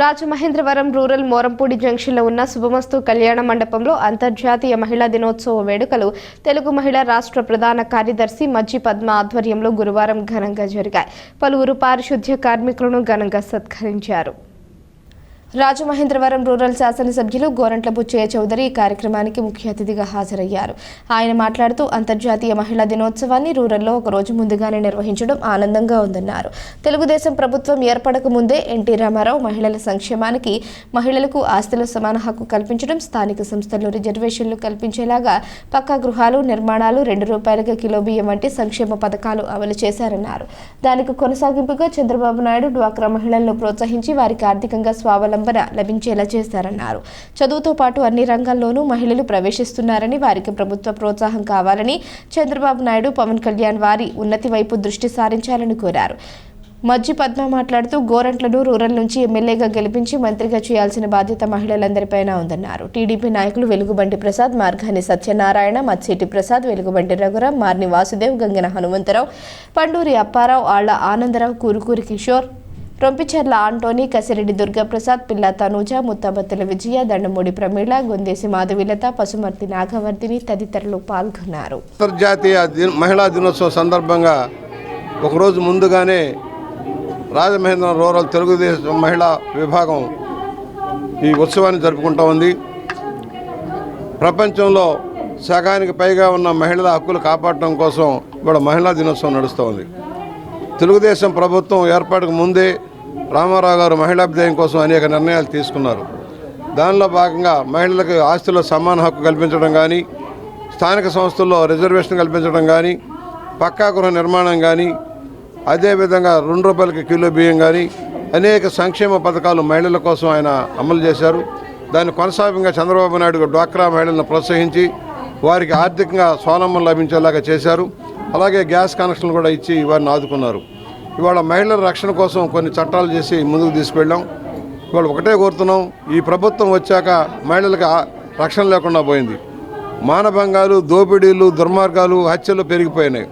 Rajamahendravaram rural Morampudi జంక్షన్లో ఉన్న శుభమస్తు కళ్యాణ మండపంలో అంతర్జాతీయ మహిళా దినోత్సవ వేడుకలు తెలుగు మహిళా రాష్ట్ర ప్రధాన కార్యదర్శి మజ్జి పద్మ ఆధ్వర్యంలో గురువారం ఘనంగా జరిగాయి. పలువురు పారిశుద్ధ్య కార్మికులను ఘనంగా సత్కరించారు. రాజమహేంద్రవరం రూరల్ శాసనసభ్యులు గోరంట్ల బుచ్చయ్య చౌదరి ఈ కార్యక్రమానికి ముఖ్య అతిథిగా హాజరయ్యారు. ఆయన మాట్లాడుతూ అంతర్జాతీయ మహిళా దినోత్సవాన్ని రూరల్లో ఒక రోజు ముందుగానే నిర్వహించడం ఆనందంగా ఉందన్నారు. తెలుగుదేశం ప్రభుత్వం ఏర్పడక ముందే ఎన్టీ రామారావు మహిళల సంక్షేమానికి మహిళలకు ఆస్తిలో సమాన హక్కు కల్పించడం స్థానిక సంస్థల్లో రిజర్వేషన్లు కల్పించేలాగా పక్కా గృహాలు నిర్మాణాలు రెండు రూపాయలకు కిలో బియ్యం వంటి సంక్షేమ పథకాలు అమలు చేశారన్నారు. దానికి కొనసాగింపుగా చంద్రబాబు నాయుడు డ్వాక్రా మహిళలను ప్రోత్సహించి వారికి ఆర్థికంగా స్వావలంబన లభించేలా చేశారన్నారు. చదువుతో పాటు అన్ని రంగాల్లోనూ మహిళలు ప్రవేశిస్తున్నారని వారికి ప్రభుత్వ ప్రోత్సాహం కావాలని చంద్రబాబు నాయుడు పవన్ కళ్యాణ్ వారి ఉన్నతి వైపు దృష్టి సారించాలని కోరారు. మజ్జి పద్మ మాట్లాడుతూ గోరంట్లను రూరల్ నుంచి ఎమ్మెల్యేగా గెలిపించి మంత్రిగా చేయాల్సిన బాధ్యత మహిళలందరిపైన ఉందన్నారు. టీడీపీ నాయకులు వెలుగుబంటి ప్రసాద్ మార్గాని సత్యనారాయణ మత్సెట్టి ప్రసాద్ వెలుగుబంటి రఘురాం మార్ని వాసుదేవ్ గంగన హనుమంతరావు పండూరి అప్పారావు ఆళ్ళ ఆనందరావు కూరుకూరి కిషోర్ రొంపిచెర్ల ఆంటోనీ కసిరెడ్డి దుర్గాప్రసాద్ పిల్ల తనూజ ముత్తాబత్తుల విజయ దండమూడి ప్రమీళ గొందేసి మాధవిలత పశుమర్తి నాగవర్ధిని తదితరులు పాల్గొన్నారు. అంతర్జాతీయ మహిళా దినోత్సవం సందర్భంగా ఒకరోజు ముందుగానే రాజమహేంద్రం రూరల్ తెలుగుదేశం మహిళా విభాగం ఈ ఉత్సవాన్ని జరుపుకుంటా ఉంది. ప్రపంచంలో సగానికి పైగా ఉన్న మహిళల హక్కులు కాపాడటం కోసం ఇవాళ మహిళా దినోత్సవం నడుస్తూ ఉంది తెలుగుదేశం ప్రభుత్వం ఏర్పాటుకు ముందే రామారావు గారు మహిళాభ్యుదయం కోసం అనేక నిర్ణయాలు తీసుకున్నారు. దానిలో భాగంగా మహిళలకు ఆస్తిలో సమాన హక్కు కల్పించడం కానీ స్థానిక సంస్థల్లో రిజర్వేషన్ కల్పించడం కానీ పక్కా గృహ నిర్మాణం కానీ అదేవిధంగా రెండు రూపాయలకి కిలో బియ్యం కానీ అనేక సంక్షేమ పథకాలు మహిళల కోసం ఆయన అమలు చేశారు. దాని కొనసాగింగా చంద్రబాబు నాయుడు డ్వాక్రా మహిళలను ప్రోత్సహించి వారికి ఆర్థికంగా స్వావలంబన లభించేలాగా చేశారు. అలాగే గ్యాస్ కనెక్షన్లు కూడా ఇచ్చి వారిని ఆదుకున్నారు. ఇవాళ మహిళల రక్షణ కోసం కొన్ని చట్టాలు చేసి ముందుకు తీసుకెళ్ళాం ఇవాళ ఒకటే కోరుతున్నాం ఈ ప్రభుత్వం వచ్చాక మహిళలకు రక్షణ లేకుండా పోయింది. మానభంగాలు దోపిడీలు దుర్మార్గాలు హత్యలు పెరిగిపోయినాయి.